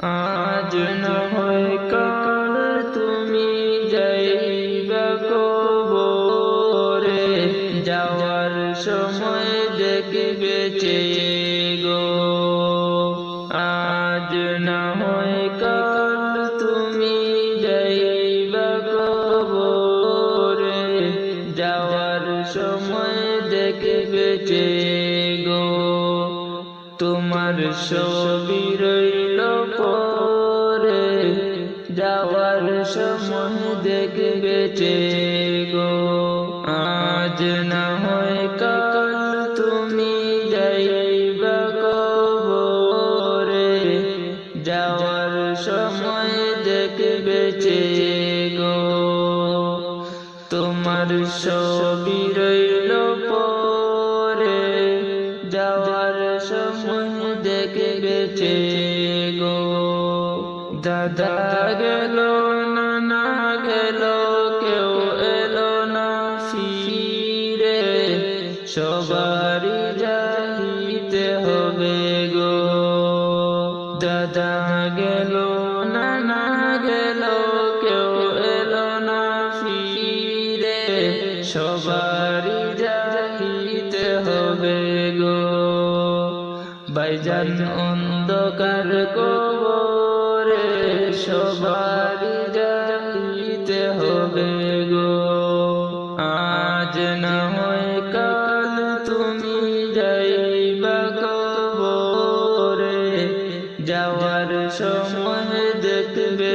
আজ না কাল তুমি যাইবা কবরে, যাওয়ার সময় দেখবে চেয়ে গো আজ না কাল তুমি যাইবা কবরে, যাওয়ার সময় দেখবে চেয়ে গো তোমার ছবি রইল পরে, যাওয়ার সময় দেখবে গো, আজ না হয় কাল তুমি যাইবা কবরে, যাওয়ার সময় দেখবে গো, তোমার ছবি রইল চেয়ে গো। দাদা গেল, নানা গেল, কেউ এলো না ফিরে। সবারই যাইতে হবে গো। দাদা গেল, নানা গেল, কেউ এলো না ফিরে। সবারই যাইতে বাইজান অন্ধকার কবরে, সবারই যাইতে হবে গো। আজ না হয় কাল তুমি যাইবা কবরে, যাওয়ার সময় দেখবে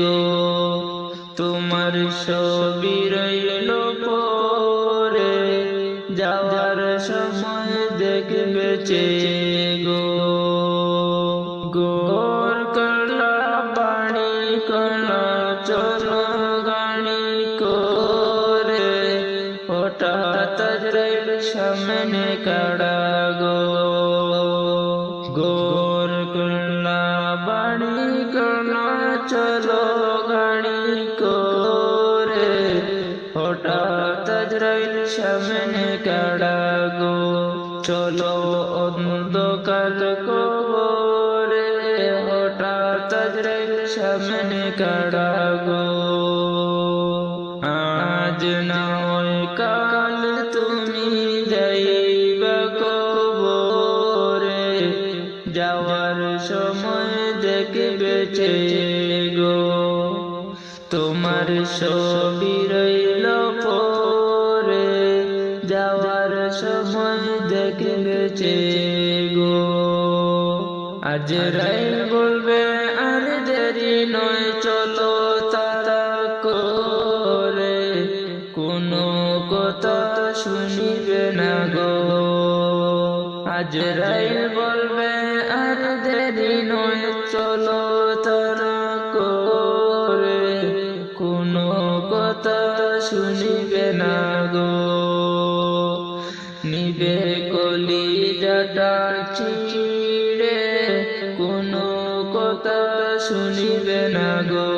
গো। তোমার ছবি সামনে কাড়া গো, গোর কলা বাণী কলা চলো গানি করে। হঠাৎ রইল সামনে কাড়া গো। চলো অন্ধকার কবরে হঠাৎ সামনে কাড়া গো আজ না হয় কাল তুমি যাইবা কবরে, যাওয়ার সময় দেখবে গো। তোমার ছবি চেয়ে গো। আজ রাইল বলবে, আর দেরি নয়, চলো তারা করে। কোনো কথা শুনিবে না গো। আজ রাইল বলবে, আর দেরি নয়, চলো তারা করে। কোনো কথা শুনিবে না গো। শুনিবে না গো।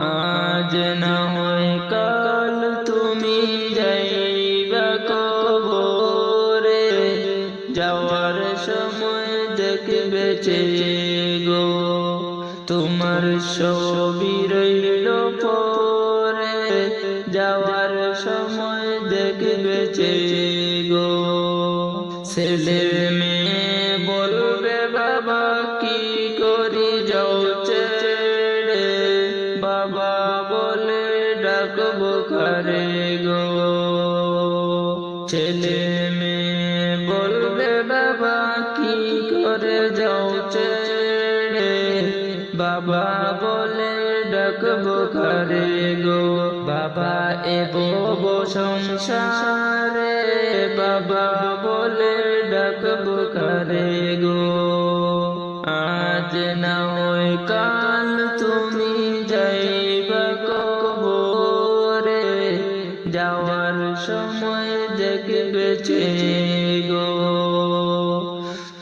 আজ না হয় কাল তুমি যাইবা কবরে। যাওয়ার সময় দেখবে গো, তোমার ছবি রইল পরে। যাওয়ার সময় দেখবে গো ছেলে কারে গো। ছেলে মেয়ে বলবে, বাবা, কি করে যাও ছেড়ে বাবা বলে, ডাকবো কারে গো। বাবা এবো সংসারে। বাবা বলে, ডাকবো কারে গো। আজ না হয় কাল তুমি চেয়ে গো।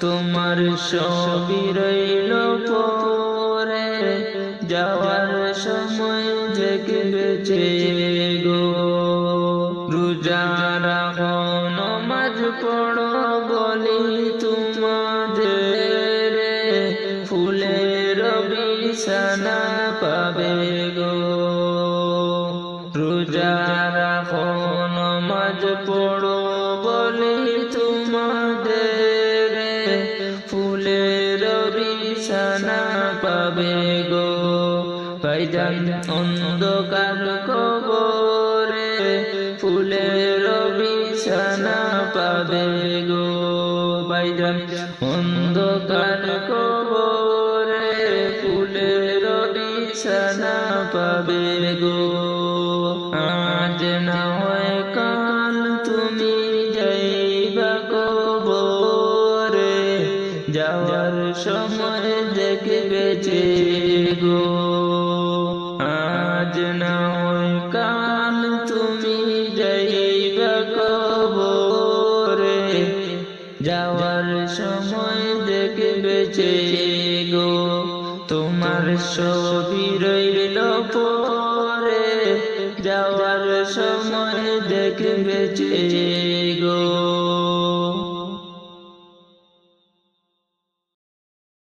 তোমার ছবি রইল পরে, যাওয়ার সময় দেখবে চেয়ে গো। রোজা রাখো নমাজ পড়ো বলি তোমাদের ফুল ফুলের বিছানা পাবে গো। রোজা গো ভাইজান অন্ধকার কবরে, ফুলের বিছানা পাবে গো ভাইজান অন্ধকার কবরে, ফুলের বিছানা পাবে গো। আজ না কাল তুমি যাইবা কবরে, যাওয়ার সময় দেখবে যে গো আজ না কাল তুমি যাইবা কবরে যাওয়ার সময় দেখবে যে গো তোমার ছবি রইল পরে যাওয়ার সময় দেখবে যে গো